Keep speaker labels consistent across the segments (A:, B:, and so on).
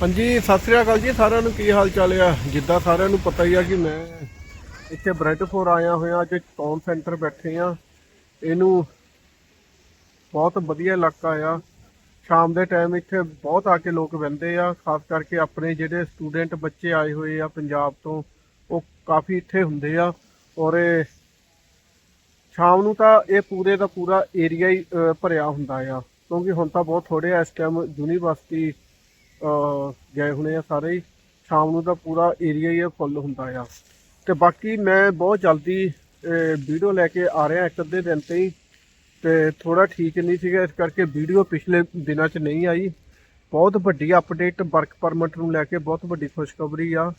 A: ਹਾਂਜੀ, ਸਤਿ ਸ੍ਰੀ ਅਕਾਲ ਜੀ, ਸਾਰਿਆਂ ਨੂੰ ਕੀ ਹਾਲ ਚਾਲ ਆ? ਜਿੱਦਾਂ ਸਾਰਿਆਂ ਨੂੰ ਪਤਾ ਹੀ ਆ ਕਿ ਮੈਂ ਇੱਥੇ ਬ੍ਰੈਡ ਫੋਰ ਆਇਆ ਹੋਇਆ, ਅੱਜ ਟਾਊਨ ਸੈਂਟਰ ਬੈਠੇ ਆ। ਇਹਨੂੰ ਬਹੁਤ ਵਧੀਆ ਇਲਾਕਾ ਆ। ਸ਼ਾਮ ਦੇ ਟਾਈਮ ਇੱਥੇ ਬਹੁਤ ਆ ਕੇ ਲੋਕ ਬਹਿੰਦੇ ਆ, ਖਾਸ ਕਰਕੇ ਆਪਣੇ ਜਿਹੜੇ ਸਟੂਡੈਂਟ ਬੱਚੇ ਆਏ ਹੋਏ ਆ ਪੰਜਾਬ ਤੋਂ, ਉਹ ਕਾਫੀ ਇੱਥੇ ਹੁੰਦੇ ਆ। ਔਰ ਸ਼ਾਮ ਨੂੰ ਤਾਂ ਇਹ ਪੂਰੇ ਦਾ ਪੂਰਾ ਏਰੀਆ ਹੀ ਭਰਿਆ ਹੁੰਦਾ ਆ। ਕਿਉਂਕਿ ਹੁਣ ਤਾਂ ਬਹੁਤ ਥੋੜੇ ਆ, ਇਸ ਟਾਈਮ ਯੂਨੀਵਰਸਿਟੀ ਗਏ ਹੋਣੇ ਆ ਸਾਰੇ ਹੀ। ਸ਼ਾਮ ਨੂੰ ਤਾਂ ਪੂਰਾ ਏਰੀਆ ਹੀ ਫੁੱਲ ਹੁੰਦਾ ਆ। ਤੇ ਬਾਕੀ ਮੈਂ ਬਹੁਤ ਜਲਦੀ ਵੀਡੀਓ ਲੈ ਕੇ ਆ ਰਿਹਾ ਇੱਕ ਅੱਧੇ ਦਿਨ ਤੇ ਹੀ। ਤੇ ਥੋੜਾ ਠੀਕ ਨਹੀਂ ਸੀਗਾ, ਇਸ ਕਰਕੇ ਵੀਡੀਓ ਪਿਛਲੇ ਦਿਨਾਂ 'ਚ ਨਹੀਂ ਆਈ। ਬਹੁਤ ਵੱਡੀ ਅਪਡੇਟ ਵਰਕ ਪਰਮਿਟ ਨੂੰ ਲੈ ਕੇ ਬਹੁਤ ਵੱਡੀ ਖੁਸ਼ਖਬਰੀ ਆ।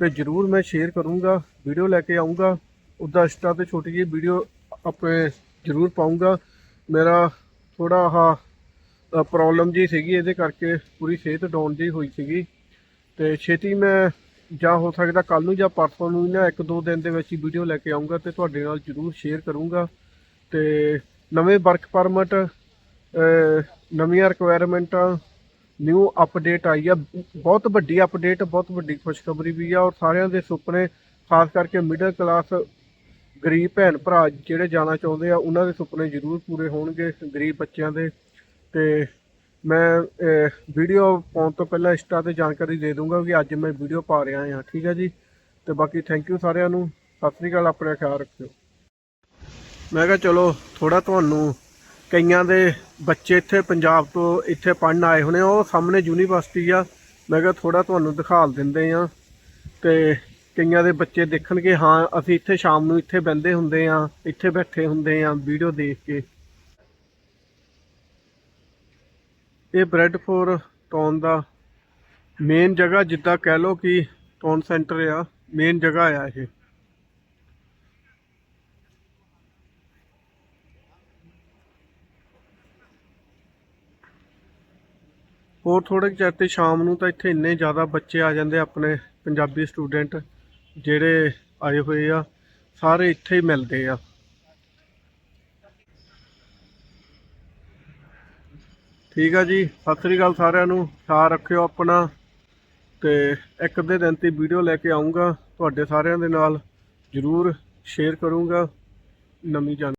A: ਤੇ ਜਰੂਰ ਮੈਂ ਸ਼ੇਅਰ ਕਰੂੰਗਾ ਵੀਡੀਓ ਲੈ ਕੇ ਆਉਂਗਾ ਉਦਾਂ ਇੰਸਟਾ ਤੇ ਛੋਟੀ ਜਿਹੀ ਵੀਡੀਓ ਆਪੇ ਜਰੂਰ ਪਾਉਂਗਾ ਮੇਰਾ ਥੋੜਾ ਆਹ ਪ੍ਰੋਬਲਮ ਜੀ ਸੀਗੀ, ਇਹਦੇ ਕਰਕੇ ਪੂਰੀ ਸਿਹਤ ਡਾਊਨ ਜੀ ਹੋਈ ਸੀਗੀ। ਤੇ ਛੇਤੀ ਮੈਂ ਜਾਂ ਹੋ ਸਕਦਾ ਕੱਲ ਨੂੰ ਜਾਂ ਪਰਸੋਂ ਨੂੰ ਨਾ ਇੱਕ ਦੋ ਦਿਨ ਦੇ ਵਿੱਚ ਹੀ ਵੀਡੀਓ ਲੈ ਕੇ ਆਉਂਗਾ ਤੇ ਤੁਹਾਡੇ ਨਾਲ ਜਰੂਰ ਸ਼ੇਅਰ ਕਰੂੰਗਾ। ਤੇ ਨਵੇਂ ਵਰਕ ਪਰਮਿਟ ਨਵੀਆਂ ਰਿਕੁਆਇਰਮੈਂਟਾਂ ਨਿਊ ਅਪਡੇਟ ਆਈ ਆ। ਬਹੁਤ ਵੱਡੀ ਅਪਡੇਟ ਬਹੁਤ ਵੱਡੀ ਖੁਸ਼ਖਬਰੀ ਵੀ ਆ ਔਰ ਸਾਰਿਆਂ ਦੇ ਸੁਪਨੇ, ਖਾਸ ਕਰਕੇ ਮਿਡਲ ਕਲਾਸ ਗਰੀਬ ਭੈਣ ਭਰਾ ਜਿਹੜੇ ਜਾਣਾ ਚਾਹੁੰਦੇ ਆ, ਉਹਨਾਂ ਦੇ ਸੁਪਨੇ ਜ਼ਰੂਰ ਪੂਰੇ ਹੋਣਗੇ, ਗਰੀਬ ਬੱਚਿਆਂ ਦੇ। ਤੇ ਮੈਂ ਵੀਡੀਓ ਪਾਉਣ ਤੋਂ ਪਹਿਲਾਂ ਇੰਸਟਾ ਤੇ ਜਾਣਕਾਰੀ ਦੇ ਦੂੰਗਾ ਕਿ ਅੱਜ ਮੈਂ ਵੀਡੀਓ ਪਾ ਰਿਹਾ ਹਾਂ ਠੀਕ ਹੈ ਜੀ? ਤੇ ਬਾਕੀ ਥੈਂਕ ਯੂ ਸਾਰਿਆਂ ਨੂੰ ਸਤਿ ਸ੍ਰੀ ਅਕਾਲ ਆਪਣਾ ਖਿਆਲ ਰੱਖਿਓ। ਮੈਂ ਕਿਹਾ ਚਲੋ ਥੋੜਾ ਤੁਹਾਨੂੰ ਕਈਆਂ ਦੇ ਬੱਚੇ ਇੱਥੇ ਪੰਜਾਬ ਤੋਂ ਇੱਥੇ ਪੜਨ ਆਏ ਹੋਣੇ ਆ, ਉਹ ਸਾਹਮਣੇ ਯੂਨੀਵਰਸਿਟੀ ਆ ਮੈਂ ਕਿਹਾ ਥੋੜਾ ਤੁਹਾਨੂੰ ਦਿਖਾਲ ਦਿੰਦੇ ਆ ਤੇ ਕਈਆਂ ਦੇ ਬੱਚੇ ਦੇਖਣਗੇ ਹਾਂ ਅਸੀਂ ਇੱਥੇ ਸ਼ਾਮ ਨੂੰ ਇੱਥੇ ਬੈੰਦੇ ਹੁੰਦੇ ਆ ਇੱਥੇ ਬੈਠੇ ਹੁੰਦੇ ਆ ਵੀਡੀਓ ਦੇਖ ਕੇ। ਇਹ ਬ੍ਰੈਡ ਫੋਰ ਟਾਊਨ ਦਾ ਮੇਨ ਜਗ੍ਹਾ ਜਿੱਦਾਂ ਕਹਿ ਲਓ ਕਿ ਟਾਊਨ ਸੈਂਟਰ ਆ ਮੇਨ ਜਗ੍ਹਾ ਆ ਇਹ। ਹੋਰ ਥੋੜੇ ਚਿਰ ਤੇ ਸ਼ਾਮ ਨੂੰ ਤਾਂ ਇੱਥੇ ਇੰਨੇ ਜ਼ਿਆਦਾ ਬੱਚੇ ਆ ਜਾਂਦੇ ਆਪਣੇ ਪੰਜਾਬੀ ਸਟੂਡੈਂਟ ਜਿਹੜੇ ਆਏ ਹੋਏ ਆ, ਸਾਰੇ ਇੱਥੇ ਹੀ ਮਿਲਦੇ ਆ। ਠੀਕ ਆ ਜੀ, ਸਤਿ ਸ੍ਰੀ ਅਕਾਲ ਸਾਰਿਆਂ ਨੂੰ, ਖਿਆਲ ਰੱਖਿਓ ਆਪਣਾ। ਤੇ ਇੱਕ ਦੇ ਦਿਨ ਤੇ ਵੀਡੀਓ ਲੈ ਕੇ ਆਉਂਗਾ ਤੁਹਾਡੇ ਸਾਰਿਆਂ ਦੇ ਨਾਲ ਜਰੂਰ ਸ਼ੇਅਰ ਕਰੂੰਗਾ ਨਵੀਂ ਜਾਣ